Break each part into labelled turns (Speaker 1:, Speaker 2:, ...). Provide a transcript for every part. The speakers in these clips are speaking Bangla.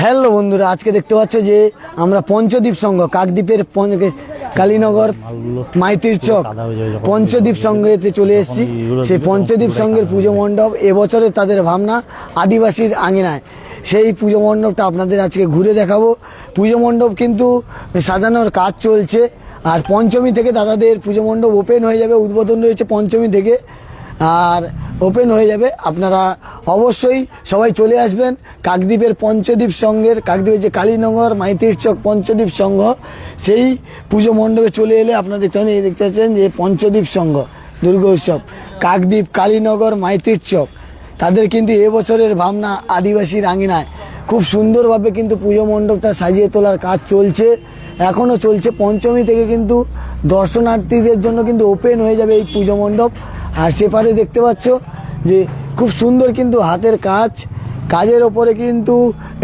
Speaker 1: হ্যালো বন্ধুরা, আজকে দেখতে পাচ্ছ যে আমরা পঞ্চদ্বীপ সংঘ, কাকদ্বীপের কালীনগর, মাইতির চক, পঞ্চদ্বীপ সংঘেতে চলে এসেছি। সেই পঞ্চদ্বীপ সংঘের পুজো মণ্ডপ এবছরে তাদের ভাবনা আদিবাসীর আঙিনায়। সেই পুজো মণ্ডপটা আপনাদের আজকে ঘুরে দেখাবো। পুজো মণ্ডপ কিন্তু সাজানোর কাজ চলছে, আর পঞ্চমী থেকে দাদাদের পুজো মণ্ডপ ওপেন হয়ে যাবে, উদ্বোধন রয়েছে পঞ্চমী থেকে। আর ওপেন হয়ে যাবে। আপনারা অবশ্যই সবাই চলে আসবেন। কাকদ্বীপের পঞ্চদ্বীপ সংঘের, কাকদ্বীপের যে কালীনগর, মাইতির চক পঞ্চদ্বীপ সংঘ, সেই পুজো মণ্ডপে চলে এলে আপনারা দেখতে পাচ্ছেন, এই দেখতে পাচ্ছেন যে পঞ্চদ্বীপ সংঘ, দুর্গা উৎসব। কাকদ্বীপ, কালীনগর, মাইতির চক, তাদের কিন্তু এবছরের ভাবনা আদিবাসীর আঙিনায় খুব সুন্দরভাবে কিন্তু পুজো মণ্ডপটা সাজিয়ে তোলার কাজ চলছে। এখনও চলছে। পঞ্চমী থেকে কিন্তু দর্শনার্থীদের জন্য কিন্তু ওপেন হয়ে যাবে এই পুজো মণ্ডপ। আর সেপারে দেখতে পাচ্ছ যে খুব সুন্দর কিন্তু হাতের কাজ, কাজের ওপরে কিন্তু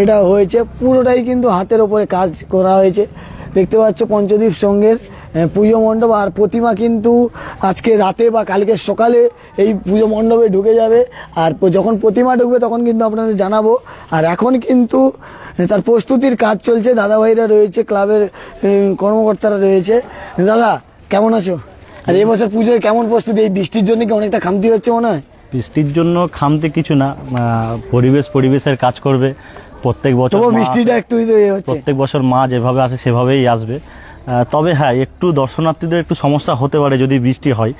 Speaker 1: এটা হয়েছে, পুরোটাই কিন্তু হাতের ওপরে কাজ করা হয়েছে। দেখতে পাচ্ছ পঞ্চদ্বীপ সঙ্গের পুজো মণ্ডপ আর প্রতিমা কিন্তু আজকে রাতে বা কালকে সকালে এই পুজো মণ্ডপে ঢুকে যাবে। আর যখন প্রতিমা ঢুকবে তখন কিন্তু আপনাদের জানাব। আর এখন কিন্তু তার প্রস্তুতির কাজ চলছে। দাদাভাইরা রয়েছে, ক্লাবের কর্মকর্তারা রয়েছে। দাদা, কেমন আছো? আর এবছর পুজোয় কেমন প্রস্তুতি? এই বৃষ্টির জন্য কি অনেকটা খামতি হচ্ছে মনে হয়?
Speaker 2: বৃষ্টির জন্য খামতে কিছু না। পরিবেশ পরিবেশের কাজ করবে। প্রত্যেক বছর
Speaker 1: বৃষ্টিটা একটু ইয়ে
Speaker 2: প্রত্যেক বছর মা যেভাবে আসে সেভাবেই আসবে। তবে হ্যাঁ একটু দর্শনার্থীদের একটু সমস্যা হতে পারে যদি বৃষ্টি হয়।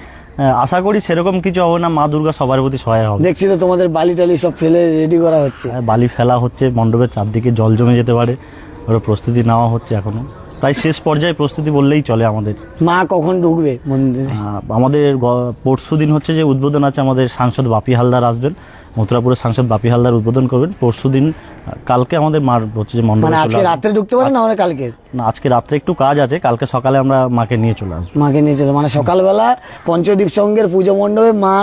Speaker 2: আশা করি সেরকম কিছু হবে না। মা দুর্গা সবার প্রতি সহায় হবে।
Speaker 1: দেখছি তো তোমাদের বালি টালি সব ফেলে রেডি করা হচ্ছে।
Speaker 2: বালি ফেলা হচ্ছে। মণ্ডপের চারদিকে জল জমে যেতে পারে। ওরা প্রস্তুতি নেওয়া হচ্ছে এখনও। প্রায় শেষ পর্যায়ে প্রস্তুতি বললেই চলে আমাদের।
Speaker 1: মা কখন ঢুকবে মন্দিরে?
Speaker 2: আমাদের পরশু দিন হচ্ছে যে উদ্বোধন আছে আমাদের সাংসদ বাপি হালদার আসবেন। মথুরাপুরের সাংসদ বাপি হালদার উদ্বোধন করবেন। পরশু দিন কালকে আমাদের মার হচ্ছে যে মণ্ডপে
Speaker 1: মানে আজকে। রাত্রে ঢুকতে পারে না কালকে
Speaker 2: না আজকে রাত্রে একটু কাজ আছে। কালকে সকালে আমরা মাকে নিয়ে চলে আসব।
Speaker 1: মাকে নিয়ে চলে মানে সকালবেলা পঞ্চদীপ সঙ্গের পুজো মণ্ডপে মা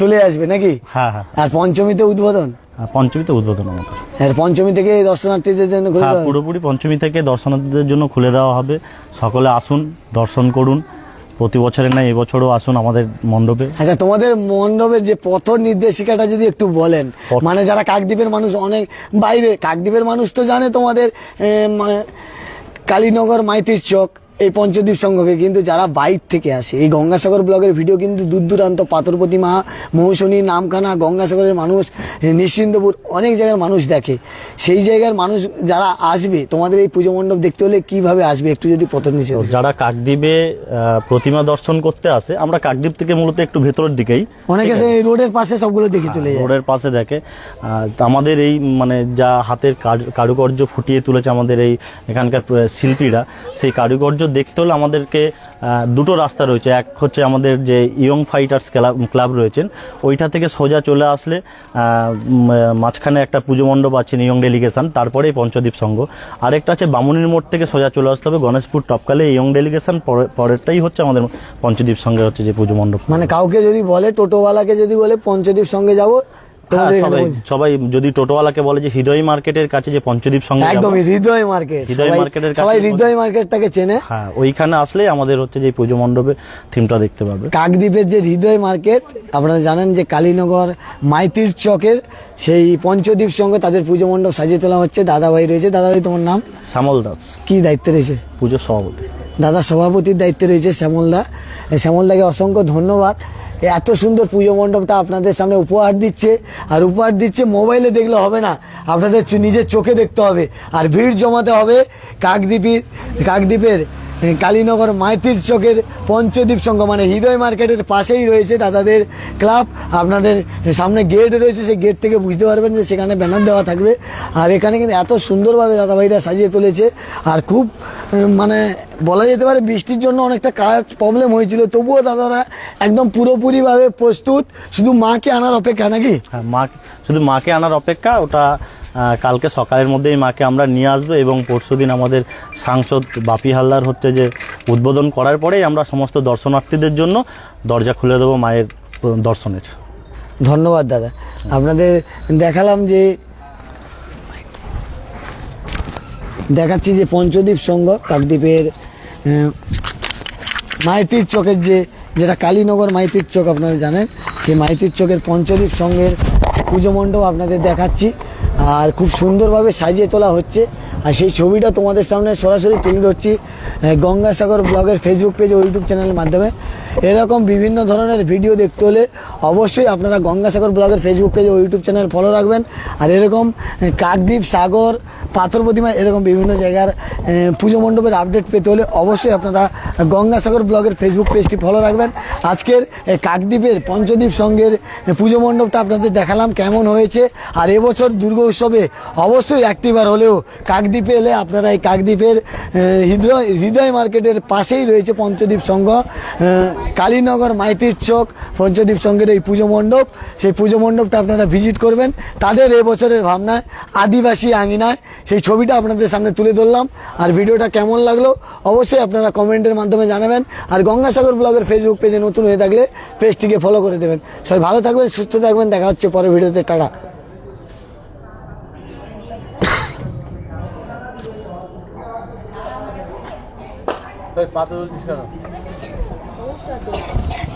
Speaker 1: চলে আসবে নাকি?
Speaker 2: হ্যাঁ হ্যাঁ।
Speaker 1: আর পঞ্চমীতে উদ্বোধন?
Speaker 2: পঞ্চমীতে উদ্বোধন আমাদের
Speaker 1: আর পঞ্চমী থেকে দর্শনার্থীদের জন্য
Speaker 2: হ্যাঁ পুরোপুরি পঞ্চমী থেকে দর্শনার্থীদের জন্য খুলে দেওয়া হবে। সকলে আসুন দর্শন করুন। প্রতি বছরের না এবছরও আসুন আমাদের মণ্ডপে।
Speaker 1: আচ্ছা তোমাদের মণ্ডপের যে পথ নির্দেশিকাটা যদি একটু বলেন মানে যারা কাকদ্বীপের মানুষ অনেক বাইরে কাকদ্বীপের মানুষ তো জানে তোমাদের কালীনগর মাইতির চক এই পঞ্চদ্বীপ সংঘকে কিন্তু যারা বাইর থেকে আসে এই গঙ্গাসাগর ব্লগের ভিডিও কিন্তু দূর দূরান্ত পাথরপতি মা মৌসুনী নামখানা গঙ্গাসাগরের মানুষ এ, নিশ্চিন্দপুর অনেক জায়গার মানুষ দেখে। সেই জায়গার মানুষ যারা আসবে তোমাদের এই পুজো মণ্ডপ দেখতে হলে কীভাবে আসবে একটু যদি পথ নিচে
Speaker 2: যারা কাকদ্বীপে প্রতিমা দর্শন করতে আসে আমরা কাকদ্বীপ থেকে মূলত একটু ভেতরের দিকেই।
Speaker 1: অনেকে সেই রোডের পাশে সবগুলো দেখে চলে যায়।
Speaker 2: রোডের পাশে দেখে। আমাদের এই মানে যা হাতের কারুকার্য ফুটিয়ে তুলেছে আমাদের এই এখানকার শিল্পীরা সেই কারুকার্য দেখতে হলে আমাদেরকে দুটো রাস্তা রয়েছে। এক হচ্ছে আমাদের যে ইয়ং ফাইটার্স ক্লাব ক্লাব রয়েছেন, ওইটা থেকে সোজা চলে আসলে মাঝখানে একটা পুজো মণ্ডপ আছে ইয়ং ডেলিগেশন তারপরে পঞ্চদ্বীপ সংঘ। আরেকটা আছে বামুনির মোড় থেকে সোজা চলে আসতে হবে, গণেশপুর টপকালে ইয়ং ডেলিগেশন পরেরটাই হচ্ছে আমাদের পঞ্চদ্বীপ সংঘের হচ্ছে যে পুজো মণ্ডপ।
Speaker 1: মানে কাউকে যদি বলে, টোটোওয়ালাকে যদি বলে, পঞ্চদ্বীপ সঙ্গে যাব
Speaker 2: সবাই যদি টোটোওয়ালাকে বলে যে হৃদয় মার্কেটের কাছে যে পঞ্চদ্বীপ সঙ্গে
Speaker 1: একদমই হৃদয় মার্কেট।
Speaker 2: হৃদয় মার্কেটের কাছে
Speaker 1: সবাই হৃদয় মার্কেটটাকে চেনে।
Speaker 2: হ্যাঁ ওইখানে আসলে আমাদের হচ্ছে যে পুজো মণ্ডপে থিমটা দেখতে পাবে।
Speaker 1: কাকদ্বীপের যে হৃদয় মার্কেট আপনারা জানেন যে কালীনগর মাইতির চকের সেই পঞ্চদ্বীপ সঙ্গে তাদের পুজো মণ্ডপ সাজিয়ে তোলা হচ্ছে। দাদাভাই রয়েছে। দাদাভাই তোমার নাম?
Speaker 2: শ্যামল দাস।
Speaker 1: কি দায়িত্বে রয়েছে?
Speaker 2: পুজো সভাপতি।
Speaker 1: দাদা সভাপতির দায়িত্বে রয়েছে শ্যামলদা শ্যামলদাকে অসংখ্য ধন্যবাদ। এত সুন্দর পুজো মণ্ডপটা আপনাদের সামনে উপহার দিচ্ছে। আর উপহার দিচ্ছে মোবাইলে দেখলে হবে না, আপনাদের নিজের চোখে দেখতে হবে। আর ভিড় জমাতে হবে কাকদ্বীপের কাকদ্বীপের কালীনগর মাইতির চকের পঞ্চদ্বীপ সংঘ মানে হৃদয় মার্কেটের পাশেই রয়েছে দাদাদের ক্লাব। আপনাদের সামনে গেট রয়েছে, সেই গেট থেকে বুঝতে পারবেন যে সেখানে ব্যানার দেওয়া থাকবে। আর এখানে কিন্তু এত সুন্দরভাবে দাদাভাইরা সাজিয়ে তুলেছে। আর খুব মানে বলা যেতে পারে বৃষ্টির জন্য অনেকটা কাজ প্রবলেম হয়েছিল। তবুও দাদারা একদম পুরোপুরিভাবে প্রস্তুত। শুধু মাকে আনার অপেক্ষা নাকি?
Speaker 2: হ্যাঁ মা, শুধু মাকে আনার অপেক্ষা, ওটা কালকে সকালের মধ্যেই মাকে আমরা নিয়ে আসব এবং পরশুদিন আমাদের সাংসদ বাপি হালদার হচ্ছে যে উদ্বোধন করার পরেই আমরা সমস্ত দর্শনার্থীদের জন্য দরজা খুলে দেবো মায়ের দর্শনের।
Speaker 1: ধন্যবাদ দাদা। আপনাদের দেখালাম যে দেখাচ্ছি যে পঞ্চদ্বীপ সংঘ কাকদ্বীপের মাইতির চকের যে, যেটা কালীনগর মাইতির চক আপনারা জানেন। সেই মাইতির চকের পঞ্চদ্বীপ সংঘের পুজো মণ্ডপ আপনাদের দেখাচ্ছি। আর খুব সুন্দরভাবে সাজিয়ে তোলা হচ্ছে। আর সেই ছবিটা তোমাদের সামনে সরাসরি তুলে ধরছি গঙ্গাসাগর ব্লগের ফেসবুক পেজ ও ইউটিউব চ্যানেলের মাধ্যমে। এরকম বিভিন্ন ধরনের ভিডিও দেখতে হলে অবশ্যই আপনারা গঙ্গাসাগর ব্লগের ফেসবুক পেজ ও ইউটিউব চ্যানেল ফলো রাখবেন। আর এরকম কাকদ্বীপ, সাগর, পাথর প্রতিমা এরকম বিভিন্ন জায়গার পুজো মণ্ডপের আপডেট পেতে হলে অবশ্যই আপনারা গঙ্গাসাগর ব্লগের ফেসবুক পেজটি ফলো রাখবেন। আজকের কাকদ্বীপের পঞ্চদ্বীপ সঙ্গের পুজো মণ্ডপটা আপনাদের দেখালাম কেমন হয়েছে। আর এবছর দুর্গা উৎসবে অবশ্যই একটিবার হলেও কাকদ্বীপে এলে আপনারা এই কাকদ্বীপের হৃদয় হৃদয় মার্কেটের পাশেই রয়েছে পঞ্চদ্বীপ সংঘ কালীনগর মাইতির চক পঞ্চদ্বীপ সংঘের এই পুজো মণ্ডপ। সেই পুজো মণ্ডপটা আপনারা ভিজিট করবেন। তাদের এবছরের ভাবনায়, আদিবাসী আঙিনায়, সেই ছবিটা আপনাদের সামনে তুলে ধরলাম। আর ভিডিওটা কেমন লাগল, অবশ্যই আপনারা কমেন্টের মাধ্যমে জানাবেন। আর গঙ্গাসাগর ব্লগের ফেসবুক পেজে নতুন হয়ে থাকলে পেজটিকে ফলো করে দেবেন। সবাই ভালো থাকবেন, সুস্থ থাকবেন। দেখা হচ্ছে পরের ভিডিওতে। টাটা।
Speaker 3: পাতে 这多。好